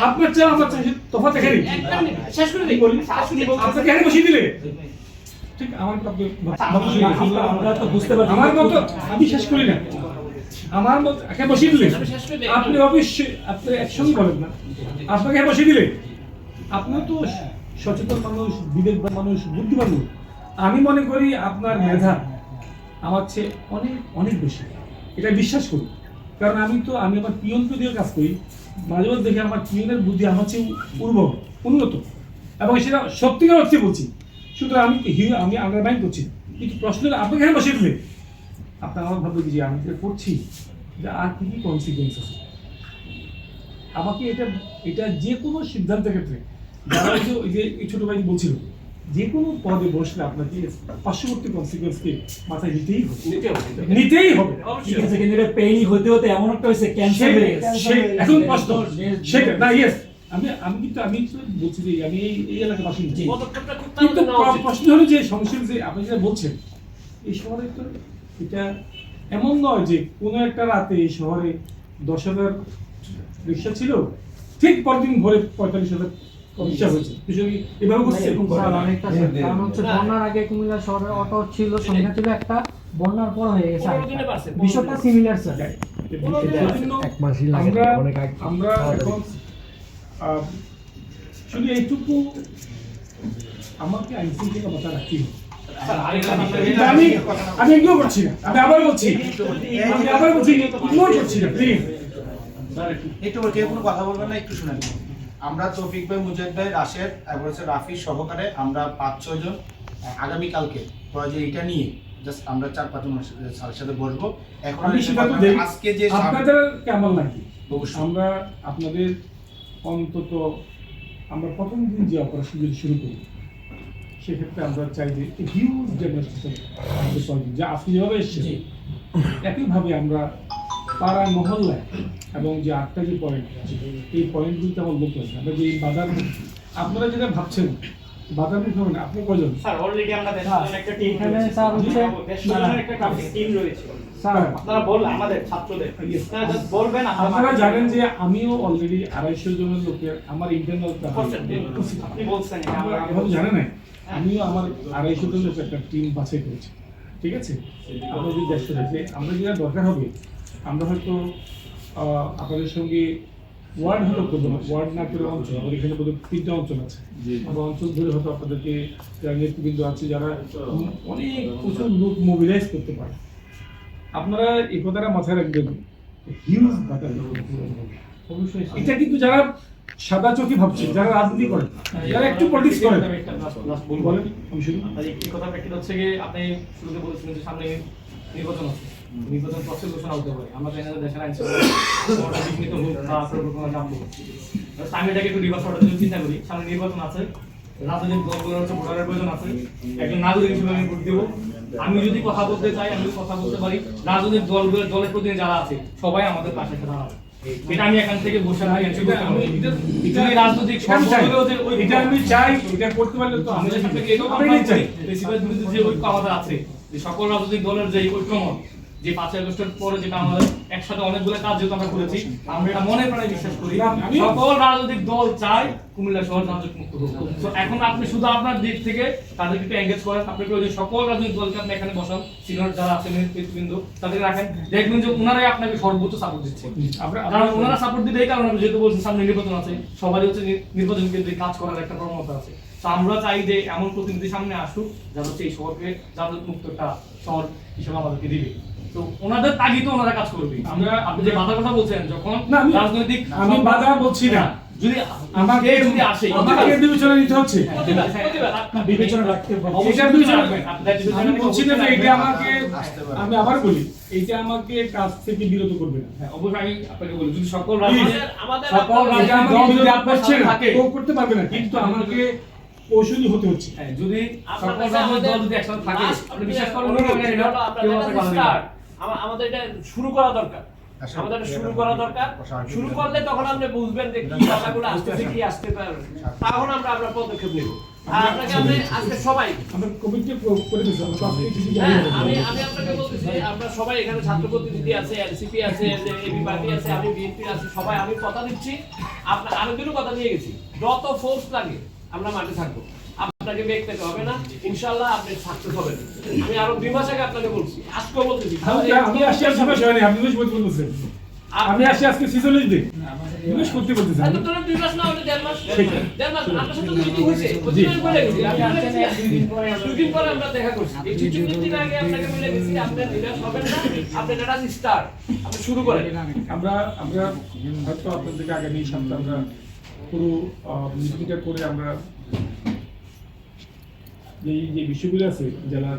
আপনার চেয়ে আমার চেয়ে তফাৎ এখানে শেষ করে দিই। বলি? আপনাকে এখানে বসিয়ে দিলে? ঠিক আমার। আমরা- তো বুঝতে পারছি আমার মতো আমি শেষ করি না। আমার মতো একে বসিয়ে দিলে। আপনি অবশ্যই আপনি একসঙ্গে বলেন না। আপনাকে বসিয়ে দিলে? আপনার তো সচেতন মানুষ বিবেকবান মানুষ বুদ্ধিমান। আমি মনে করি আপনার মেধা আমার চেয়ে অনেক অনেক বেশি। এটা বিশ্বাস করি কারণ আমি তো, আমি আমার পিয়নকে দিয়ে কাজ করি। মাঝে মাঝে দেখি আমার পিয়নের বুদ্ধি আমার চেয়ে উর্বর, উন্নত। এবং সেটা সত্যিকার অর্থে বলছি। সুতরাং আমি আমি আন্ডারমাইন করছি। কিন্তু প্রশ্ন আপনাকে এখানে বসিয়ে দিলে আপনার আমার ভাববে যে আমি যেটা করছি, যে আর কি কি কনসিকুয়েন্স আছে? আমাকে এটা এটা যে কোনো সিদ্ধান্তের ক্ষেত্রে, যারা যে- ছোট ভাই বলছিল যে কোনো পদে বসলে আপনাকে পার্শ্ববর্তী কনসিকুয়েন্সকে মাথায় নিতেই হবে। নিতেই হবে ঠিক আছে কিন্তু এটা পেইনি হতে হতে এমন একটা হয়েছে ক্যান্সার হয়ে গেছে। এখন প্রশ্ন সেটা না ইয়েস আমি আমি কিন্তু আমি বলছি যে আমি এই এলাকার বাসিন্দা। কিন্তু। প্রশ্ন হলো যে সমস্যা যে আপনি যেটা বলছেন এই শহরে তো এটা এমন নয় যে কোনো একটা রাতে এই শহরে দশ হাজার রিক্সা ছিল ঠিক পরদিন ভোরে পঁয়তাল্লিশ হাজার বন্যার আগে কুমিল্লা শহরে অটো ছিল সংখ্যা ছিল বন্যার পর হয়ে গেছে বিষয়টা সিমিলার স্যার আমরা এখন শুধু এইটুকু আমাকে আমি আমি করছি না আমি আবার বলছি। আমি আবার বলছি। ইগনোর করছি না প্লিজ একটু কেউ কোনো কথা বলবেন না একটু শুনেন। আমরা তৌফিক ভাই মুজাহিদ ভাই রাশেদ তারপর হচ্ছে রাফি সহকারে আমরা পাঁচ ছয় জন আগামীকালকে প্রয়োজন এটা নিয়ে জাস্ট আমরা চার পাঁচজন স্যারের সাথে বসবো। এখন আজকে যে আপনাদের কেমন লাগে। আমরা আপনাদের অন্তত আমরা প্রথম দিন যে অপারেশন যদি শুরু করি সেক্ষেত্রে আমরা চাই যে হিউজ ডেমনস্ট্রেশন যা আপনি যেভাবে এসেছেন একইভাবে আমরা পাড়া মহল্লায় এবং যে আটটা যে পয়েন্ট আছে এই পয়েন্টগুলিতে আমার লোক আছে। আমরা যে বাজার আপনারা যেটা ভাবছেন বাজার মুখ আপনি কজন? স্যার অলরেডি আমরা দেশের একটা টিম এখানে স্যার হচ্ছে দেশের একটা ট্রাফিক টিম রয়েছে। স্যার। আপনারা বললেন আমাদের ছাত্রদের। Yes. আপনারা just বলবেন আপনারা জানেন যে আমিও অলরেডি আড়াইশো জনের লোকের আমার ইন্টারনাল আপনি বলছেন আমরা আগে না আমিও আমার আড়াইশো জন লোক একটা টিম বাছাই করেছি। ঠিক আছে? আমরা যদি যে আমরা যেটা দরকার হবে আমরা হয়তো আহ, আপনাদের সঙ্গে ওয়ার্ড হলো করব না ওয়ার্ড না করে অঞ্চল আমাদের এখানে বোধহয় তিনটা অঞ্চল আছে। আমরা অঞ্চল ধরে হয়তো আপনাদেরকে যারা নেতৃবৃন্দ আছে যারা অনেক প্রচুর লোক মোবিলাইজ করতে পারে। আপনারা এই কথাটা মাথায় রাখবেন হিউজ অবশ্যই এটা কিন্তু যারা সাদা চোখে ভাবছে যারা রাজনীতি করে যারা একটু পলিটিক্স করে। বলেন আমি আপনার এই কথা প্রেক্ষিত হচ্ছে গিয়ে আপনি শুরুতে বলেছিলেন যে সামনে নির্বাচন আছে। নির্বাচন ঘোষণা হতে পারে। আমরা চাই না দেশের আইন বিঘ্নিত হোক বা পরিকল্পনা না হোক। আমি এটাকে একটু অর্ডার চিন্তা করি। সামনে নির্বাচন আছে রাজনৈতিক দলগুলোর হচ্ছে ভোটারের প্রয়োজন আছে। একজন নাগরিক হিসেবে আমি ভোট দেবো। আমি যদি কথা বলতে চাই আমি কথা বলতে পারি রাজনৈতিক দলগুলোর দলের প্রতিনিধি যারা আছে সবাই আমাদের পাশে দাঁড়াবে। এটা আমি এখান থেকে বসে এটা রাজনৈতিক এটা আমি চাই। এটা করতে পারলে তো আমি চাই। বেশিরভাগ বিরোধী যে ঐক্য আমাদের আছে যে সকল রাজনৈতিক দলের যে ঐক্যমত যে পাঁচই আগস্টের পরে যেটা আমাদের একসাথে অনেকগুলো কাজ যেহেতু আমরা করেছি, আমরা এটা মনে প্রাণে বিশ্বাস করি। সকল রাজনৈতিক দল চায় কুমিল্লা শহর যান্ত্রিক মুক্ত হোক। তো এখন আপনি শুধু আপনার দিক থেকে তাদেরকে একটু এঙ্গেজ করেন। আপনি প্রয়োজন সকল রাজনৈতিক দলকে আপনি এখানে বসান সিনিয়র যারা আছেন, নেতৃবৃন্দ, তাদেরকে রাখেন। দেখবেন যে ওনারাই আপনাকে সর্বোচ্চ সাপোর্ট দিচ্ছে। কারণ ওনারা সাপোর্ট দিতে এই কারণে আমি যেহেতু বলছি, সামনে নির্বাচন আছে, সবারই হচ্ছে নির্বাচন কেন্দ্রিক কাজ করার একটা প্রবণতা আছে। তো আমরা চাই যে এমন প্রতিনিধি সামনে আসুক যারা হচ্ছে এই শহরকে যাদের মুক্ত একটা শহর হিসেবে আমাদেরকে দিবে। তো ওনাদের তাগিদে ওনারা কাজ করবে। আমরা আপনি যে বাধার কথা বলছেন যখন রাজনৈতিক আমি বাধা বলছি না। যদি আমাকে যদি আসে আমাকে বিবেচনা নিতে হচ্ছে। বিবেচনা রাখতে আমি বলছি না এটা আমাকে আমি আবার বলি এটা আমাকে কাজ থেকে বিরত করবে না। হ্যাঁ, অবশ্যই আমি আপনাকে বলি যদি সকল। আমাদের সকল থাকে। ও করতে পারবে না। কিন্তু আমাকে কৌশলী হতে হচ্ছে। হ্যাঁ, যদি সকল রাজনৈতিক দল যদি একসাথে থাকে আপনি বিশ্বাস করেন কেউ আপনাকে আমা- আমাদের এটা শুরু করা দরকার। আমাদের শুরু করা দরকার। শুরু করলে তখন আপনি বুঝবেন যে কি কথাগুলো আসতেছে কি আসতে পারবে তখন আমরা আমরা পদক্ষেপ নেব। আর আপনাকে আমি আজকে সবাই কমিটি করে হ্যাঁ আমি আমি আপনাকে বলতেছি আমরা সবাই এখানে ছাত্র প্রতিনিধি আছে এনসিপি আছে এবি পার্টি আছে আমি বিএনপি আছে সবাই আমি কথা দিচ্ছি। আপনার আরেকদিনও কথা দিয়ে গেছি। যত ফোর্স লাগে আমরা মাঠে থাকব। আপনাকে বেগ পেতে হবে না। ইনশাল্লাহ আপনি সাকসেস হবেন আমি আরও দুই মাস আগে আপনাকে বলছি আজকেও বলতেছি। আমি আমি আসি আর সময় হয়নি আপনি বেশ বলতে বলতেছেন আমি আসি আজকে সিজনের দিন। বেশ করতে বলতেছেন এত তোরা দুই মাস না হলে দেড় মাস দেড় মাস আপনার সাথে তো মিটিং হয়েছে। গেছি। দুদিন পরে আমরা দেখা করছি। এই কিছু দিন আগে আপনাকে বলে গেছি আপনি নিরাশ হবেন না। আপনি এটা স্টার্ট আপনি শুরু করেন। আমরা আমরা হয়তো আপনাদেরকে আগামী সপ্তাহে আমরা পুরো মিটিংটা করে আমরা যে বিষয়গুলো আছে জেলার